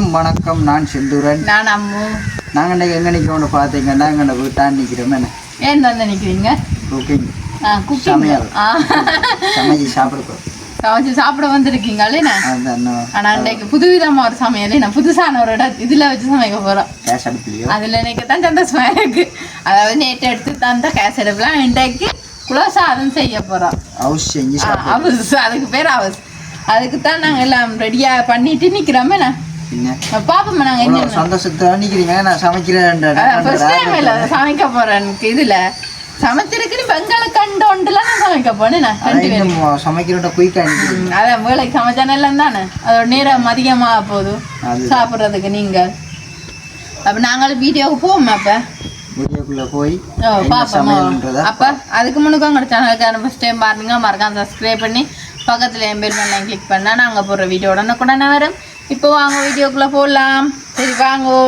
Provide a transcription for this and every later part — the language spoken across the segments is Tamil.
அனைவருக்கும் வணக்கம். நான் செந்தூரன். நான் அம்மு. நாங்கள் இன்னைக்கு எங்கே நிற்கிறோம்னு பார்த்தீங்கன்னா எங்கள் வீட்டான் நிற்கிறோம் என்ன? ஏன் வந்து நிற்கிறீங்க குக்கிங் சமையல். சமைச்சு சாப்பிடுறோம் சமைச்சு சாப்பிட வந்திருக்கீங்களே ஆனால் இன்றைக்கு புதுவிதமாக ஒரு சமையல் நான் புதுசான ஒரு இடம் இதில் வச்சு சமைக்க போகிறோம் கேஸ் அடுப்புலையோ? அதில் எனக்கு தான் சந்தோஷமா இருக்கு அதாவது நேற்று எடுத்து தந்த கேஸ் எடுக்கலாம் இன்றைக்கு குலசாதம் செய்ய போகிறோம் ஹவுஸ் செஞ்சு அதுக்கு பேர் அவஸ் அதுக்கு தான் நாங்கள் எல்லாம் ரெடியாக பண்ணிட்டு நிற்கிறோமே நான் நாங்கள் இவ்வளோ என்ன சந்தோஷத்தை நிற்கிறீங்க நான் சமைக்கிறேன் ஃபர்ஸ்ட் டைம் இல்லை சமைக்க போகிறேன் இதில். சமைச்சிருக்கு பெங்கால கண்டோண்டுல நான் சமைக்க போனேன் நான் சமைக்கிறோட ம், அதான் வேலைக்கு சமைச்சா நல்லம் தானே? அதோட நேரம் அதிகமாக அது சாப்பிட்றதுக்கு நீங்கள் அப்போ நாங்களும் வீடியோவுக்கு போவோம் அப்போ. வீடியோக்குள்ளே போய் அப்போ அதுக்கு முன்னுக்கு உங்களோட சேனலுக்கு ஃபஸ்ட் டைம் பாருங்க. மறக்காம சப்ஸ்கிரைப் பண்ணி பக்கத்தில் என் பேர் பண்ண கிளிக் பண்ணால் நாங்கள் போடுற வீடியோ உடனே வரும். இப்போ வாங்க வீடியோக்குள்ளே போடலாம் சரி வாங்கோ.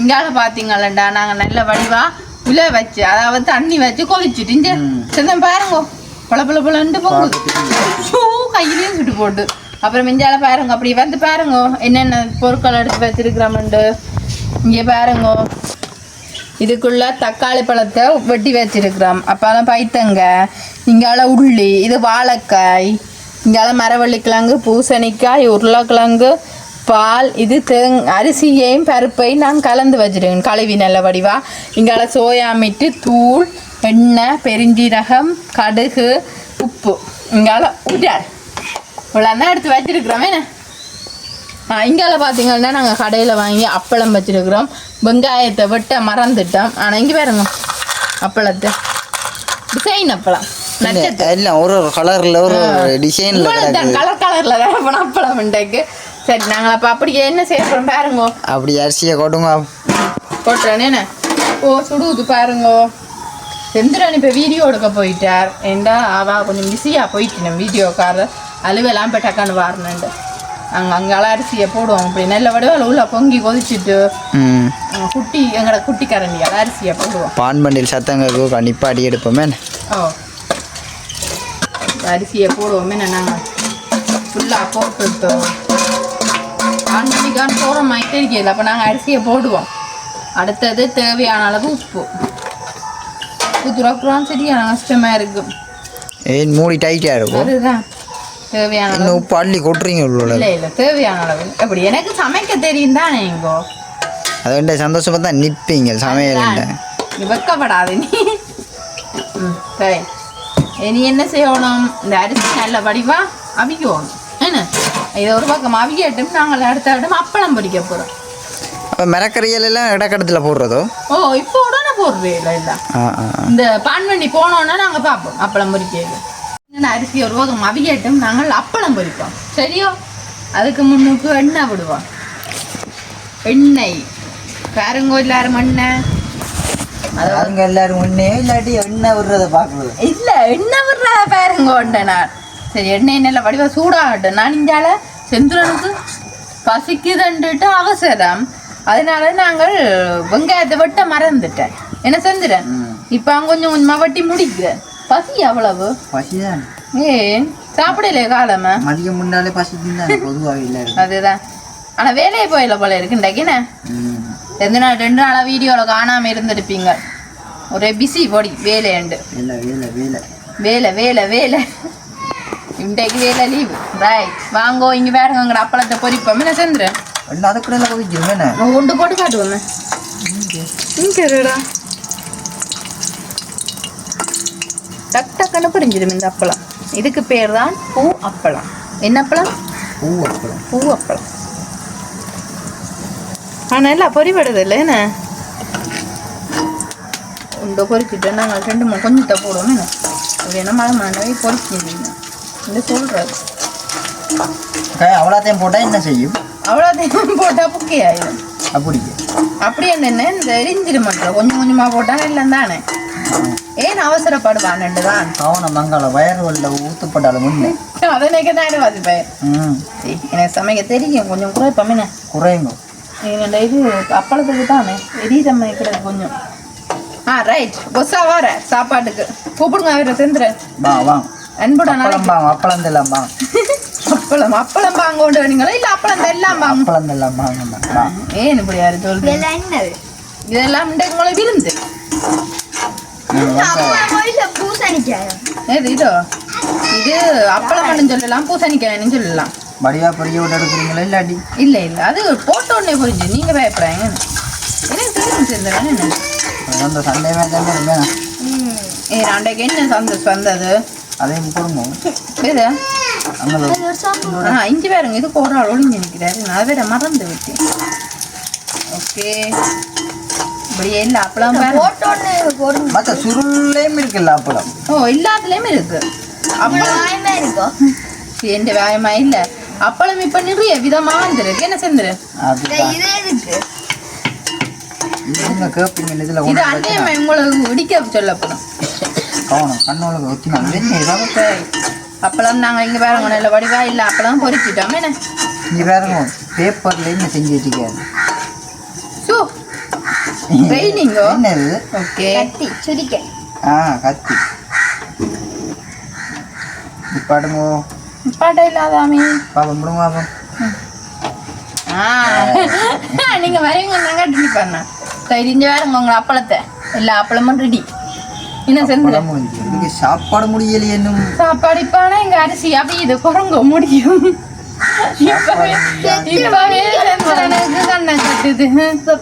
இங்கால பார்த்தீங்களா நாங்கள் நல்ல வடிவா உள்ள வச்சு அதாவது தண்ணி வச்சு கொதிச்சுட்டு. சரி பாருங்கோ. பல பல பலன்ட்டு பொங்கு ஷூ கையிலையும் சுட்டு போட்டு. அப்புறம் மிஞ்சால பாருங்க அப்படி வந்து பாருங்க என்னென்ன பொருட்கள் எடுத்து வச்சிருக்கிறோம்ண்டு இங்கே பாருங்க. இதுக்குள்ள தக்காளி பழத்தை வெட்டி வச்சிருக்கிறோம். அப்புறம் பைத்தங்க இங்கால உள்ளி இது வாழைக்காய் இங்கால மரவள்ளிக்கிழங்கு பூசணிக்காய் உருளைக்கிழங்கு பால் இது தேங் அரிசியையும் பருப்பையும் நான் கலந்து வச்சிருக்கேன். கழுவி நல்ல வடிவா. இங்கால சோயா மீட்டு தூள் எண்ணெய் பெருஞ்சீரகம் கடுகு உப்பு. இங்கால உடார் இவ்வளோ தான் எடுத்து வச்சிருக்கிறோமே. என்ன? ஆ இங்கால பார்த்தீங்கன்னா நாங்கள் கடையில் வாங்கி அப்பளம் வச்சிருக்கிறோம். வெங்காயத்தை வெட்ட மறந்துட்டோம். ஆனால் இங்கே பாருங்க அப்பளத்தை. டிசைன் அப்பளம். எல்லாம் ஒரு ஒரு கலரில் ஒரு டிசைனில் கலர் கலரில் போன அப்பளம் உண்டாக்கு சரி நாங்கள் அப்போ அப்படியே என்ன செய்யறோம் பாருங்க. அப்படி அரிசியை கொடுங்க போட்டுறேனே ஓ சுடுது பாருங்க. செந்திரன் இப்போ வீடியோ எடுக்க போயிட்டார். ஏண்டா அவ கொஞ்சம் பிஸியாக போயிட்டு வீடியோக்காரர் அலுவலாம் இப்போ டக்கான்னு வாரணுண்டு அங்கே அங்கே அரிசியை போடுவோம். இப்படி நல்ல வடிவில் உள்ள பொங்கி கொதிச்சுட்டு குட்டி எங்களோட குட்டி கரண்டியால் அரிசியை போடுவோம். பான் பண்டில் சத்தங்க நிப்பாடி எடுப்போமே ஓ. அரிசியை போடுவோமே நாங்கள் ஃபுல்லாக போட்டுட்டோம் அன்னைக்கான போகிற மாதிரி தெரியல அப்போ நாங்கள் அரிசியை போடுவோம். அடுத்தது தேவையான அளவு உப்பு. உப்பு துறக்குறோம் சரியான கஷ்டமாக இருக்கும் ஏன் மூடி டைட்டாக இருக்கும். அதுதான். தேவையான அளவு. உப்பு அள்ளி கொட்டுறீங்க இல்லை இல்லை தேவையான அளவு. அப்படி எனக்கு சமைக்க தெரியும் தானே எங்கோ அதை வந்து சந்தோஷமாக தான் நிற்பீங்க சமையல் வெக்கப்படாது நீ. ம் சரி. இனி என்ன செய்யணும்? இந்த அரிசி நல்ல வடிவா அவிக்கணும் இதை ஒரு பக்கம் அவிக்கட்டும் நாங்கள் அடுத்த இடம் அப்பளம் பொரிக்க போகிறோம் அப்போ மிரக்கறியல் எல்லாம் இடக்கடத்தில் போடுறதோ? ஓ இப்போ உடனே போடுவே இல்லை. இந்த பான்வண்டி போனோன்னா நாங்கள் பார்ப்போம் அப்பளம் பொரிக்கிறது அரிசி ஒரு பக்கம் அவிக்கட்டும் நாங்கள் அப்பளம் பொரிப்போம் சரியோ? அதுக்கு முன்னுக்கு எண்ணெய் விடுவோம். எண்ணெய். பாருங்க எல்லாரும் எண்ணெய்? அதுங்க எல்லாரும் ஒன்றே இல்லாட்டி எண்ணெய் விடுறதை பார்க்குறது. இல்ல எண்ணெய் விடுறத பாருங்க உண்ட நான். சரி எண்ணெய் நல்ல வடிவா சூடாகட்டும். நான் இங்கால செந்துரனுக்கு பசிக்குதுன்ட்டு அவசரம். அதனால நாங்கள் வெங்காயத்தை வெட்ட மறந்துட்டேன். என்ன செந்துறேன்? ம். இப்போ அவன் கொஞ்சம் கொஞ்சமாக வெட்டி முடிக்கிறேன். பசி அவ்வளவு பசிதான். ஏன்? சாப்பிடலையே காலமா? மதியம் முன்னாலே தான் பொதுவாக இல்லை அதுதான். ஆனா வேலையை போயில போல இருக்குண்டாக்கினே ரெண்டு நாள் ரெண்டு நாளா வீடியோவில் காணாம இருந்திருப்பீங்க. ஒரே பிஸி பொடி வேலையண்டு. வேலை வேலை வேலை. வேலை வேலை வேலை. இன்றைக்கு வேலை லீவு ரைட் வாங்கோ இங்க பாருங்க எங்கட அப்பளத்தை பொரிப்போம் என்ன செந்துறேன் எண்ணெய் அதுக்குள்ள கொதிச்சிருமே என்ன? ஒன்று போட்டு காட்டுவோமே இங்கடா டக் டக்குன்னு புரிஞ்சிடும் இந்த அப்பளம். இதுக்கு பேர் தான் பூ அப்பளம். என்ன அப்பளம்? பூ அப்பளம். பூ அப்பளம். ஆனால் எல்லாம் பொரிபடுது இல்லை என்ன? உண்டோ பொரிச்சுட்டு நாங்கள் ரெண்டு மூணு கொஞ்சத்தை போடுவோம் என்ன? அப்படி என்ன மழை மழை பொரிச்சிருந்தீங்க இந்த சொல்கிறது அவ்வளோத்தையும் போட்டால் என்ன செய்யும்? அவ்வளோதையும் போட்டால் புக்கே ஆயிடும் அப்படி. அப்படி என்னென்ன இந்த எரிஞ்சிட மாட்டோம் கொஞ்சம் கொஞ்சமாக போட்டால் எல்லாம் தானே. ஏன் அவசரப்படுவான்ட்டு தான் கவனம் மங்கள வயறு உள்ள ஊத்துப்பட்டாலும் முன்னே அதனைக்கு தான் வாசிப்பேன் எனக்கு சமைக்க தெரியும். கொஞ்சம் குறைப்பமே என்ன? குறையுங்க. என்னோட இது? அப்பளத்துக்கு தானே. எரியுதம்மா இருக்கிறது கொஞ்சம். ஆ ரைட் பொஸ்ஸா வர சாப்பாட்டுக்கு. கூப்பிடுங்க அவரை செந்துறேன் வா வா. அன்புடன் அப்பளம் வாங்க அப்பளம் தெல்லாம் வாங்க. அப்பளம் அப்பளம் வாங்க கொண்டு வரீங்களா இல்ல அப்பளம் அப்பளம் ஏன் இப்படி யாரு சொல்றீங்க? இதெல்லாம் என்னது இதெல்லாம் இந்த உங்களை விருந்து. பூசணிக்காய். ஏது இதோ? இது அப்பளம்னு சொல்லலாம் பூசணிக்காய்னு சொல்லலாம். வடிவா பொரிய விட்டு எடுக்கிறீங்களா இல்லாட்டி? இல்ல இல்ல. அது போட்ட உடனே புரிஞ்சு நீங்க பயப்படாங்க எனக்கு தெரியும் சேர்ந்துறேன் அந்த சண்டே ஏ அன்றைக்கு என்ன சந்தோஷம் வந்தது? அதையும் போடுங்க இது அங்கே ஆ இஞ்சி பாருங்க இது ஒரு ஆள் ஒளிஞ்சு நிற்கிறாரு நான் வேற மறந்து விட்டேன் ஓகே இப்படி எல்லா அப்பளம் பாருங்க மற்ற சுருள்லேயும் இருக்குல்ல அப்பளம் ஓ எல்லாத்துலேயுமே இருக்கு அவ்வளோ வாயமா இருக்கும் எந்த வேயமா இல்ல அப்பளம் இப்ப நிறைய விதமா வந்துருக்கு என்ன இந்த இது இதில் இது உங்களுக்கு இடிக்க சொல்லப்படும் கவனம் என்ன இதாக சரி அப்பளம் நாங்க இங்க பாருங்க நல்ல வடிவா இல்ல அப்பளம் பொறிச்சிட்டோம். என்ன? இங்கே பாருங்க பேப்பர்ல என்ன செஞ்சு வச்சுக்காது சூ ட்ரைனிங்கோ என்னது? ஓகே. கத்தி சுரிக்க. ஆ கத்தி. நிப்பாடுங்க பாட்டா இல்லாதாமே பாப்போம் விடுங்க பாப்போம். ஆ. நீங்க வரீங்க நாங்க ரெடி பண்ண சரி இங்க பாருங்க உங்க அப்பளத்தை. எல்லா அப்பளமும் ரெடி என்ன சாப்பாடு முடியலையே இன்னும். சாப்பாடு இப்பானா எங்க அரிசி. அப்படி இது குரங்க முடியும்.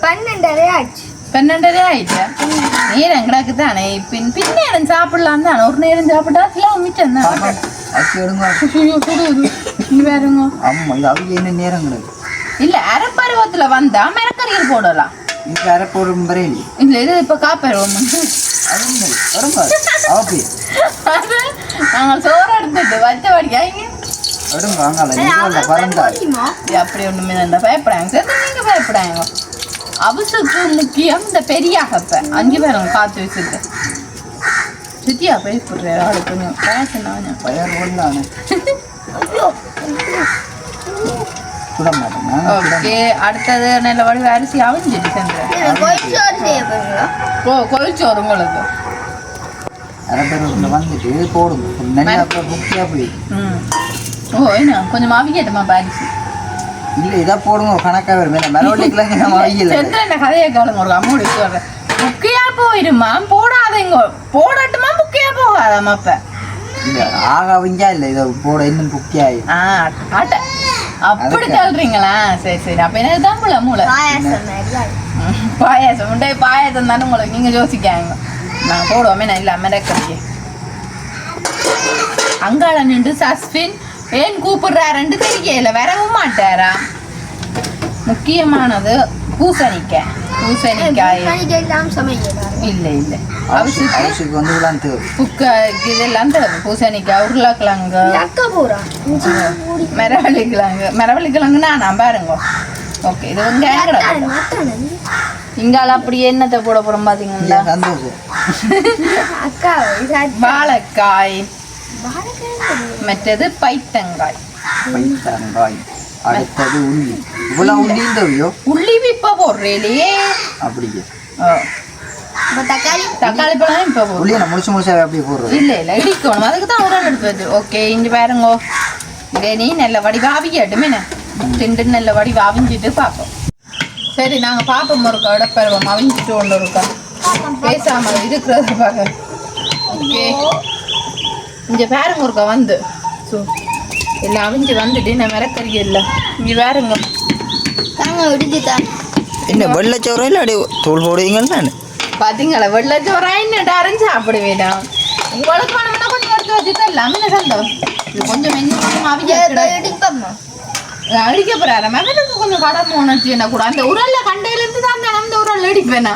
பன்னெண்டரை ஆச்சு. பன்னெண்டரை ஆயிட்டா? நேரம் கிடக்கு தானே பின் பின்னேரம் சாப்பிடலாம் தானே. ஒரு நேரம் சாப்பிட்டா கிலோ மிச்சம் தான். ஆமாம் இது அவங்க என்ன நேரம் கிடக்கு. இல்ல அரைப்பருவத்துல வந்தா மிரக்கறியில் போடலாம். இது அரைப்போடும் வரையிலே. இல்ல இது இப்ப காப்பருவம். நாங்கள் சோறு எடுத்துட்டு வச்ச வடிக்காங்க அப்படி ஒண்ணுமே இல்லை பயப்படாங்க நீங்க பயப்படாங்க அவசுக்கு முக்கியம் இந்த பெரிய அகப்பை அஞ்சு பேரும் காத்து வச்சுட்டு சித்தியா பயப்படுற ஆளுக்கு பேசினாங்க பயர் ஒன்றானே சுட மாட்டேன் நான் சுட ஓகே அடுத்தது நல்ல வடிவ அரிசி அவிஞ்சிட்டு சென்றேன் கோயில் சோறு ஓ உங்களுக்கு. அரைப்பேர் வந்துட்டு போடுங்க புக்கியாக ஓ என்ன? கொஞ்சம் அவிக்கட்டுமா பாரிசி. இல்லை இதாக போடுங்க. கணக்காக வரும். மேலே மரவள்ளிக்கெல்லாம் நம்ம அவையில் சென்ற என்ன கதையை கேளுங்க. ஒரு அம்மோடி சொல்றேன் முக்கியா போயிடுமா போடாதீங்க போடட்டுமா? முக்கியா போகாதாமா அப்ப? இல்லை ஆக அவிஞ்சா இல்லை. இதை போட இன்னும் புக்கியாகி ஆ ஆட்ட அப்படி சொல்றீங்களா சரி சரி. அப்ப எனக்கு தான் மூளை மூளை. பாயாசம் மாதிரி ம், பாயாசம். உண்டே பாயாசம் தானே உங்களுக்கு நீங்க யோசிக்காங்க. நாங்க போடுவோமே நான் இல்ல மிரக்கறிக்கு அங்காள நின்று சஸ்பின் ஏன் கூப்பிடுறாருன்னு தெரியல. வரவும் மாட்டாரா? முக்கியமானது பூசணிக்காய். பூசணிக்காய். இல்ல இல்ல. அவசுக்கு வந்து விழான் தேவை. புக்க இதெல்லாம் தேவை. பூசணிக்காய் உருளைக்கிழங்கு. அக்கா போறா. மரவள்ளி கிழங்கு மரவள்ளி கிழங்குன்னா நான் பாருங்க. ஓகே இது வந்து இங்கால அப்படி என்னத்தை போட போறோம் பாத்தீங்களா? சந்தோஷம் அக்கா இது வாழைக்காய். மற்றது பைத்தங்காய். பைத்தாங்காய். அடுத்தது உள்ளி இவ்வளோ உள்ளியும் தேவையோ உள்ளி இப்ப போடுறேலையே அப்படியே. தக்காளி தக்காளி பழம் இப்ப போடுறோம் உள்ளியை நான் முழுசு முழுசாவே அப்படியே போடுறது இல்ல இல்ல இடிக்கணும் அதுக்கு தான் உரம் எடுத்து வச்சு ஓகே இங்க பாருங்க இதே நீ நல்ல வடிவா அவிக்கட்டுமே திண்டு நல்ல வடிவா அவிஞ்சிட்டு பார்ப்போம் சரி நாங்க பாப்போம் ஒரு கடப்பருவம் அவிஞ்சிட்டு ஒன்று இருக்கோம் பேசாம இருக்கிறத பாக்க ஓகே இங்க பாருங்க ஒருக்கா வந்து ஸோ எல்லாம் அவிஞ்சு வந்துட்டு நான் மிரக்கறி இல்லை இங்க பாருங்க தாங்க விடுச்சு தான் என்ன வெள்ளச்சோரம் இல்லாடி தூள் போடுவீங்கன்னு நான் பாத்தீங்களா வெள்ளச்சோறா என்னட்டு அரைஞ்சு சாப்பிட வேண்டாம் உங்களுக்கு வேணும்னா கொஞ்சம் எடுத்து வச்சு தரலாம் என்ன சந்தோஷம் கொஞ்சம் மெஞ்சு கொஞ்சம் அவிஞ்சு இடிப்பம்மா அடிக்க போறாரு மகனுக்கு கொஞ்சம் கடன் உணர்ச்சி என்ன கூட அந்த உரல்ல கண்டையில இருந்து தான் அந்த உரல் அடிப்பேன்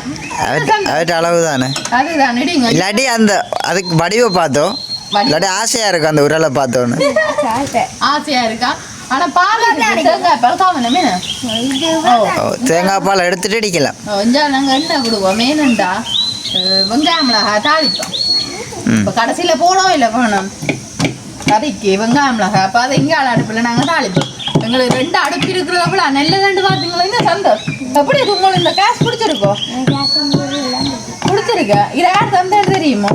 அளவு தானே அதுதான் இடிங்க இல்லாட்டி அந்த அதுக்கு வடிவை பார்த்தோம் இல்லாட்டி ஆசையாக இருக்கும் அந்த உரலை பார்த்தோன்னு ஆசையா இருக்கு, தேங்காய் பால் எடுத்துட்டு அடிக்கலாம் நாங்க எண்ணெய் கொடுவோம்? மேனண்டா வெங்காயம் மிளகா தாளிப்போம். இப்போ கடைசியில போனோம் இல்லை வேணும் கறிக்கு வெங்காயம் மிளகா. அப்போ அதை இங்கே அடுப்பில் நாங்கள் தாளிப்போம். எங்களுக்கு ரெண்டு அடுப்பு இருக்கிறவங்களா நெல்ல ரெண்டு பார்த்தீங்களா இந்த சந்தோஷம். எப்படி இது உங்களுக்கு இந்த கேஸ் பிடிச்சிருக்கோம் பிடிச்சிருக்க? இது யார் தந்தேன்னு தெரியுமோ?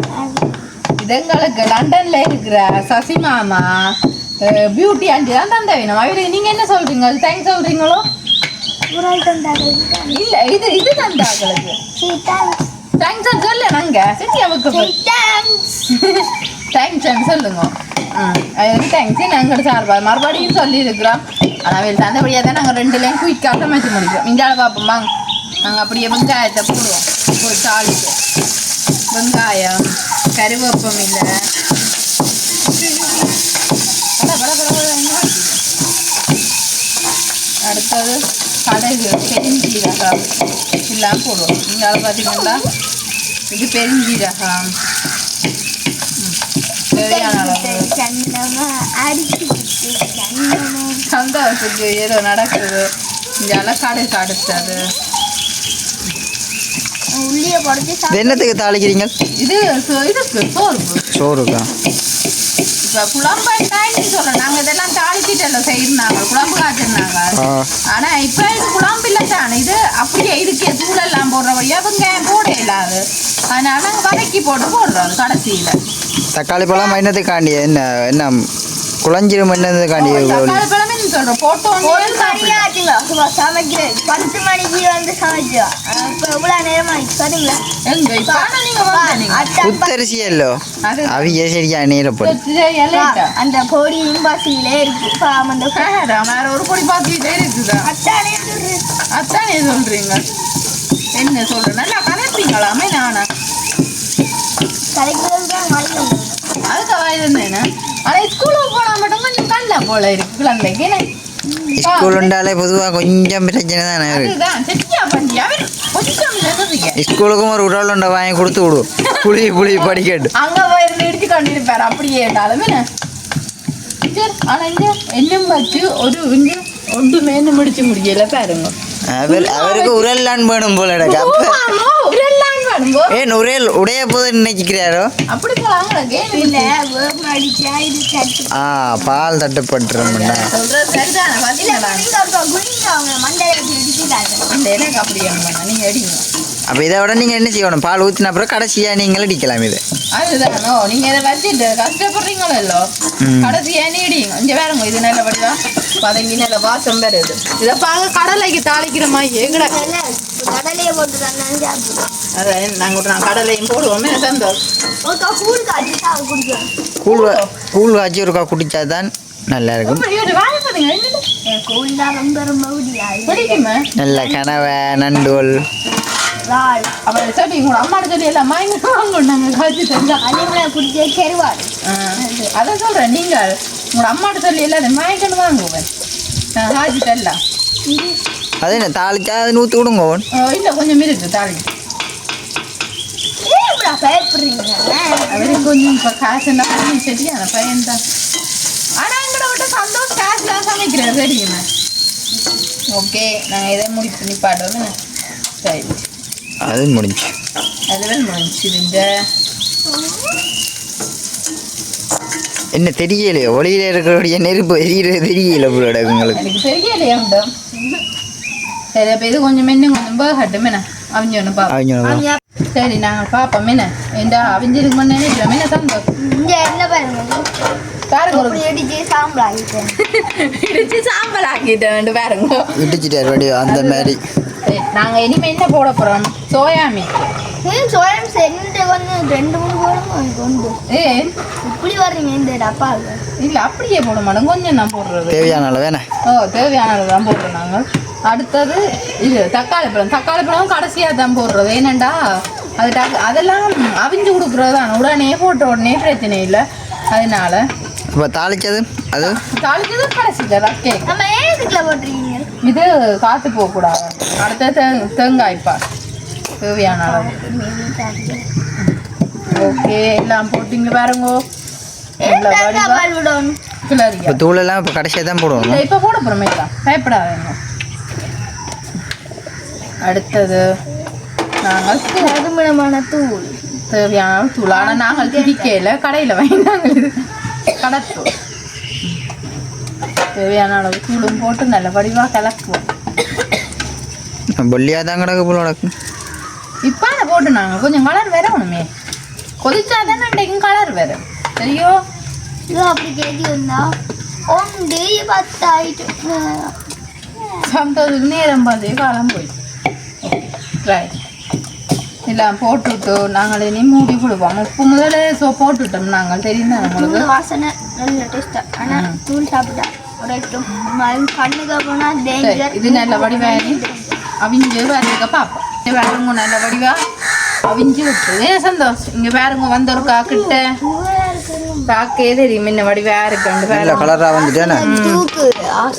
இது எங்களுக்கு லண்டன்ல இருக்கிற சசி மாமா பியூட்டி ஆண்டி தான் தந்த வேணும் அவருக்கு நீங்க என்ன சொல்றீங்க? அது தேங்க்ஸ் தந்தாங்க இல்ல இது இது தந்தா அவங்களுக்கு சரி தேங்க்ஸ் சொல்ல நாங்க. சரி அவருக்கு தேங்க்ஸ் சொல்லுங்க. அதுக்கு தேங்க்ஸ் நாங்கள் சார்பா மறுபடியும் சொல்லியிருக்கிறோம். ஆனால் தந்தபடியாக தான் நாங்கள் ரெண்டு லைன் குயிக்காக சமைச்சு முடிக்கிறோம். இங்கால பார்ப்போம் நாங்கள் அப்படியே வெங்காயத்தை போடுவோம். ஒரு தாளிக்கு வெங்காயம் கருவேப்பம் இல்லை கடுகு பெருஞ்சீரகம் எல்லாம் போடுவோம். இங்கால பார்த்தீங்கன்னா இது பெருஞ்சீரகம். சந்தோஷத்துக்கு ஏதோ நடக்குது. இங்கே கடுகு அடுத்தது இது என்னத்துக்கு தாளிக்கிறீங்க? இது சோ- இதுக்கு சோறு சோறுக்கா? இப்போ குழம்பு சொல்கிறேன் நாங்கள் இதெல்லாம் தாளிச்சிட்டு செய்யிருந்தாங்க குழம்பு காய்ச்சிருந்தாங்க ஆ ஆனா இப்ப இது குழம்பு இல்லை தானே. இது அப்படியே இதுக்கே தூளெல்லாம் போடுறபடியா வெங்காயம் போட இல்லாது அதனால நாங்கள் வதக்கி போட்டு போடுறோம் கடைசியில. தக்காளி பழம் என்னத்துக்காண்டி என்ன என்ன குழஞ்சிரும் என்னதுக்காண்டி சொல்றோம். போட்டோம் ஒரு மணி ஆச்சுங்க சும்மா சமைக்கிறேன். பத்து மணிக்கு வந்து சமைச்சோம் இப்போ இவ்வளோ நேரம் ஆயிடுச்சு சரிங்களா எங்க? இப்ப நீங்க இல்லோ அவிய சரியா நீரப்படும் இலையிட்டா அந்த பொடியும் பசியிலே இருக்கு. பாவம் அந்த வேற ஒரு பொடி பார்த்துக்கிட்டே இருக்குதா அத்தானே சொல்றேன். அத்தானே சொல்றீங்க? என்ன சொல்றேன்? நல்லா கலப்பீங்களாமே நானா கலைக்கிறது தான் அதுக்கு வயது என்ன ஆனா ஸ்கூலுக்கு கல்ல போல இருக்கு குழந்தைக்கு? ஸ்கூல் உண்டாலே பொதுவாக கொஞ்சம் பிரச்சனை தானே ஸ்கூலுக்கும் ஒரு உடல் உண்டை வாங்கி கொடுத்து விடு புளி புளி படிக்கட்டு அங்க போயிருந்து இடிச்சு கொண்டிருப்பாரு அப்படியே இருந்தாலும் என்ன சரி, ஆனா இங்க என்ன வச்சு ஒரு இங்க ஒன்றுமே முடிச்சு முடியல பாருங்க அவர் அவருக்கு உரல்லான் வேணும் போல எனக்கு அப்ப. ஏன் உரையல் உடைய போது நினைக்கிறாரோ ஆ பால் தட்டுப்பட்டுருமுண்டா அந்த எனக்கு அப்படி பண்ண நீங்க அடிங்க அப்போ இதை விட நீங்கள் என்ன செய்யணும்? பால் ஊற்றின அப்புறம் கடைசியாக நீங்களும் அடிக்கலாம் இது. அதுதானோ? நீங்க இதை வச்சுட்டு கஷ்டப்படுறீங்களோ இல்லோ ம். கடைசியா நீடிங்க இங்க வேறங்க இது நல்லபடிதான் பதங்கி நல்ல வாசம் வருது இதை. பார்க்க கடலைக்கு தாளிக்கிற மாதிரி எங்கட? கடலையை போட்டு அதான் நாங்க ஒரு நாள் கடலையும் போடுவோமே சந்தோஷம் கூழ் காய்ச்சி ஒருக்கா குடித்தா தான் நல்லா இருக்கும் தான் நல்ல கனவை தந்தா. அதே சொல்றேன். நீங்க உங்களோட அம்மாட்ட சொல்லி எல்லாம் வாங்கிக்கணும் வாங்குவேன் காய்ச்சி தரலாம். அது என்ன தாளிச்சா அது நூற்றி விடுங்க இல்லை கொஞ்சம் இருக்கு தாளி கொஞ்சம் இப்போ கொஞ்சம் சரியான பையன்தான். ஆனால் எங்களை விட்ட சந்தோஷ் காசுலாம் சமைக்கிறேன் தெரியுமே ஓகே நாங்கள் இதை முடிச்சு நிப்பாடுறோம் என்ன? சரி. அது முடிஞ்சு. அதில் முடிச்சிருங்க என்ன தெரியலையோ? ஒளியில் இருக்கிற நெருப்பு எரியிறது தெரியல உங்களோட உங்களுக்கு. எனக்கு தெரியலையே உண்டு? சரி அப்போ இது கொஞ்சம் இன்னும் கொஞ்சம் பேகட்டும் என்ன? அவிஞ்சு ஒன்று பார்ப்போம் அவங்க அவங்க சரி நாங்கள் பார்ப்போம் என்ன ஏண்டா அவிஞ்சிருக்கு முன்னே நினைக்கிறோம் என்ன சந்தோஷம் இங்க என்ன பாருங்க? பாருங்க. அடிச்சு சாம்பல் ஆகிட்டேன் இடிச்சு சாம்பல் ஆக்கிட்டேன். பாருங்க இடிச்சிட்டார் அந்த மாதிரி. நாங்கள் இனிமேல் என்ன போட போகிறோம் சோயா மீன். ஏன் சோழம் சென்று வந்து ரெண்டு மூணு போடும் கொண்டு ஏ இப்படி வர்றீங்க இந்த டப்பாவில் இல்லை அப்படியே போட மாட்டோம் கொஞ்சம் நான் போடுறது தேவையான அளவு வேணே ஓ தேவையானது தான் போடுறோம் நாங்கள் அடுத்தது இது தக்காளி பழம் தக்காளி பழம் கடைசியாக தான் போடுறது ஏனண்டா அது டக்கு அதெல்லாம் அவிஞ்சு கொடுக்குறது தான் உடனே போட்ட உடனே பிரச்சனை இல்லை அதனால இப்போ தாளிச்சது அது தாளிச்சது கடைசியில் ரக்கே நம்ம ஏன் இதுக்குள்ள போட்டிருக்கீங்க இது காற்று போகக்கூடாது அடுத்தது தேங்காய்ப்பா தேவையான அளவு. ஓகே எல்லாம் போட்டிங்க பாருங்கோ. இப்போ தூளெல்லாம் இப்போ கடைசியாக தான் போடுவோம். இப்போ போட போகிறோமே தான் பயப்படாதீங்க அடுத்தது நாங்கள் நறுமணமான தூள். தேவையான தூள். ஆனால் நாங்கள் திரிக்கையில் கடையில் வாங்கி நாங்கள் இது கடத்தோம். தேவையான அளவு தூளும் போட்டு நல்ல வடிவாக கலக்குவோம். பொல்லியாக தான் கிடக்கு போல கிடக்கு இப்பான போட்டு நாங்கள் கொஞ்சம் கலர் வரணுமே. கொதிச்சா தானே அன்றைக்கும் கலர் வரும். சரியோ? இது அப்படி கேஜி வந்தா ஒன்று பத்தாயிட்டு சந்தோஷத்துக்கு நேரம் பார்த்து காலம் போயிடுச்சு ரைட் எல்லாம் போட்டுவிட்டு நாங்கள் இனி மூடி விடுவோம் உப்பு முதல்ல சோ போட்டுட்டோம் நாங்கள். தெரியும் உங்களுக்கு? வாசனை நல்ல டேஸ்டா ஆனா தூள் சாப்பிட்டா உரைக்கும் கண்ணுக்கு போனா சரி, டேஞ்சர் இது நல்ல வடிவாயி அவிஞ்சு வேறுக்க பார்ப்போம் இங்க வேறுங்க நல்ல வடிவா அவிஞ்சு விட்டு ஏன் சந்தோஷம் இங்க வேறுங்க வந்தொருக்கா கிட்ட பார்க்கவே தெரியும் என்ன வடிவா இருக்கு வேறு கலராக வந்துட்டேனே தூக்கு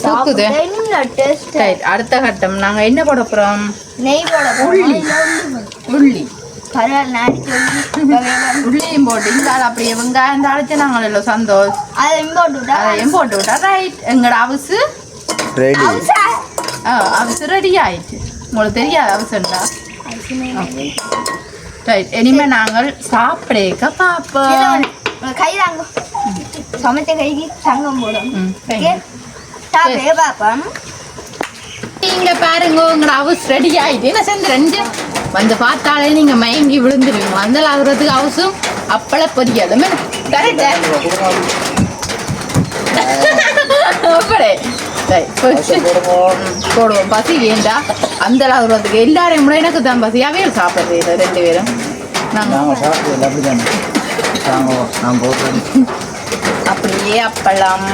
தூக்குது. டேஸ்ட் ரைட் அடுத்த கட்டம். நாங்க என்ன போட போறோம்? நெய் போட உள்ளி. உள்ளி உள்ளியும் போட்டு இந்த அப்படியே வெங்காயம் தாளிச்சு நாங்கள் இல்லை சந்தோஷ். அதை போட்டு விட்டா? அதையும் போட்டு விட்டா ரைட் எங்களோட அவசு? ரெடி ஆ அவசு ரெடி ஆயிடுச்சு. உங்களுக்கு தெரியாது அவசண்டா ரைட் இனிமே நாங்கள் சாப்பிடேக்க பார்ப்போம். கை தாங்க சமைச்ச கைக்கு சங்கம் போடும். சாப்பிடவே பார்ப்போம். நீங்க பாருங்க உங்களோட ஹவுஸ் ரெடி ஆயிட்டு. என்ன சேர்ந்து ரெண்டு. வந்து பார்த்தாலே நீங்க மயங்கி விழுந்துருவீங்க. வந்தல் ஆகுறதுக்கு ஹவுஸும் அப்பள பொரியலும் கரெக்டா அப்படே சரி, போடுவோம். பசி வேண்டா அந்த ஆகுறதுக்கு எல்லாரையும் கூட எனக்கு தான் பசி. அவையில் சாப்பிட்றது இல்லை ரெண்டு பேரும். நாங்கள் நாங்கள் சாப்பிட்டு அப்படி தானே நாங்கள் நான் போடுறேன் அப்படியே அப்பளம்.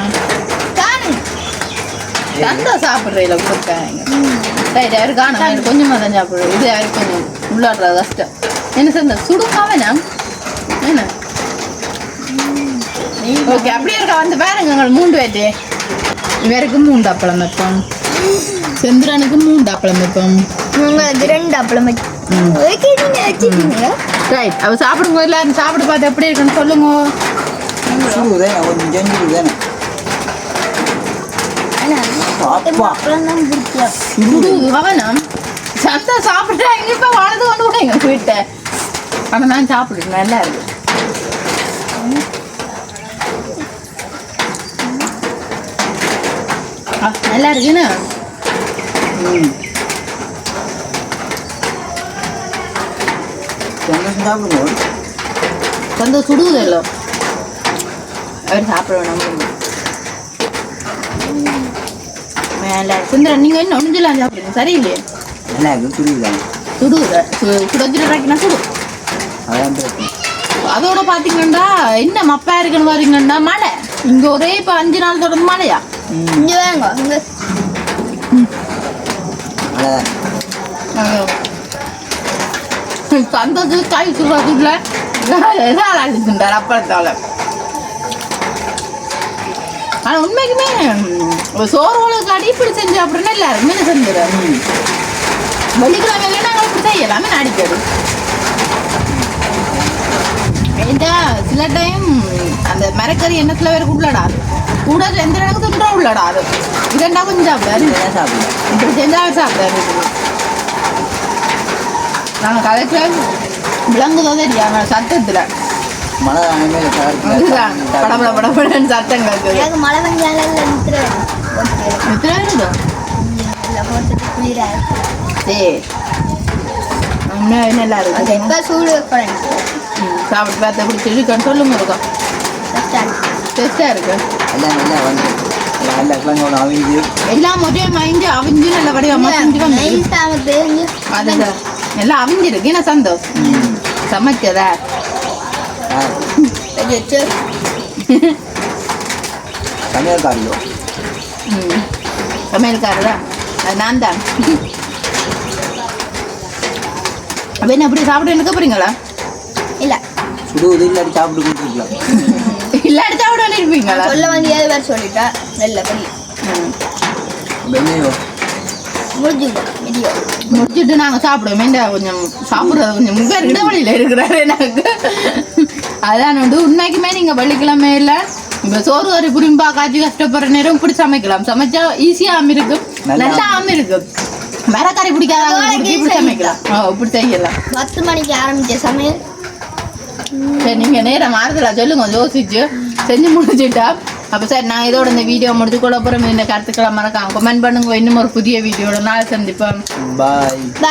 தந்தா சாப்பிட்றதுல கொடுத்தாங்க ரைட் யாரு காணும்? கொஞ்சமாக தான் சாப்பிடுறோம் இது யாருக்கு கொஞ்சம் உள்ளாடுறது கஷ்டம் என்ன சார் இந்த சுடுக்காவனா என்ன? ஓகே அப்படியே இருக்கா. வந்து பாருங்க எங்கள் மூண்டு பேட்டு இவருக்கு மூண்டு அப்பளம் வைப்போம் செந்திரனுக்கு மூண்டு அப்பளம் வைப்போம் உங்களுக்கு ரெண்டு அப்பளம் ரைட் அவ சாப்பிடும்போது எல்லாரும் சாப்பிட்டு பார்த்து எப்படி இருக்குன்னு சொல்லுங்க கவனம் சத்தா சாப்பிட்டா இப்ப வளர்ந்து கொண்டு கூட எங்க வீட்டை ஆனா நான் சாப்பிடுறேன் நல்லா இருக்கு நல்லா இருக்குன்னு? ம். சாப்பிடுங்க. கொஞ்சம் சுடுவது இல்லை. அவர் சாப்பிட வேணாம். மேல. சுந்தரன் நீங்க என்ன ஒன்றுலாம் சாப்பிடுங்க. சரியில்லையே? என்ன இருக்கு சுடுதானே சுடுத? சுடச்சிட்டு சுடு அதான் அதோட பாத்தீங்கன்னா என்ன மப்பா இருக்குன்னு பாத்தீங்கன்னா மழை. இங்க ஒரே இப்ப அஞ்சு நாள் தொடர்ந்து மழையா? இங்க வாங்க இங்க அதான் சந்தோஷம் கை சுடுறதுக்குள்ள அழிச்சுட்டார் அப்பளத்தால ஆனால் உண்மைக்குமே ம், சோறு உலக அடி இப்படி செஞ்சு அப்படின்னா எல்லாருமே செஞ்சிடும் வெள்ளிக்கிழமை நாங்கள் இப்படி செய்யலாமே அடிக்கடி ஏண்டா சில டைம் அந்த மரக்கறி எண்ணத்துல வேறு உள்ளடாது கூட எந்த இடத்துக்கு துண்டா உள்ளடாது இதெண்டா கொஞ்சம் சாப்பிடாரு என்ன சாப்பிடுங்க இப்படி செஞ்சா அவர் சாப்பிடாரு நாங்கள் கதைக்கு விளங்குதோ தெரியாம சத்தத்துல மழை படபட படபடன்னு சத்தம் கேட்குது எனக்கு மழை பெஞ்சால நிறுத்துறேன் ஓகே எத்தனை இருந்தோ இல்லை போகிறதுக்கு குளிராக சரி நல்லா இருக்கு சூடு சாப்பிட்டு பார்த்து எப்படி இருக்குன்னு சொல்லுங்க இருக்கும் இருக்கு எல்லாம் நல்லா வந்து நல்ல கிழங்கோட அவிஞ்சு எல்லாம் ஒரே மைஞ்சு அவிஞ்சு நல்ல வடிவமாக எல்லாம் அவிஞ்சிருக்கு என்ன சந்தோஷம்? சமைச்சதா? சமையல்காரியோ ம் சமையல்காரரா? அது நான் தான். அப்போ என்ன அப்படி சாப்பிட்டு இருக்க போறீங்களா? இல்லை. சுடுவது இல்லாட்டி சாப்பிட்டு கொடுத்துருக்கலாம். இல்லாட்டி இருப்பீங்களா சொல்ல வேண்டியது வேறு சொல்லிட்டா நல்ல படி முடிச்சுட்டு நாங்கள் சாப்பிடுவோம். இந்த கொஞ்சம் சாப்பிட்றது கொஞ்சம் முக இடைவெளியில் இருக்கிறாரு எனக்கு. அதான் வந்து உண்மைக்குமே நீங்கள் வெள்ளிக்கிழமை இல்லை. இப்போ சோறு வரி புரிம்பா காய்ச்சி கஷ்டப்படுற நேரம் இப்படி சமைக்கலாம். சமைச்சா ஈஸியாகவும் இருக்கும் நல்லா இருக்கும் மரக்கறி பிடிக்காத இப்படி சமைக்கலாம். ஓ இப்படி செய்யலாம். பத்து மணிக்கு ஆரம்பிச்ச சமையல். சரி நீங்கள் நேரம் மாறுதலா சொல்லுங்க யோசிச்சு. செஞ்சு முடிச்சுட்டா. அப்போ சரி நான் இதோட இந்த வீடியோ முடிச்சு கொள்ள போகிறோம் இந்த கருத்துக்களை மறக்காம கமெண்ட் பண்ணுங்க. இன்னும் ஒரு புதிய வீடியோட நாள் சந்திப்போம். பாய் பாய்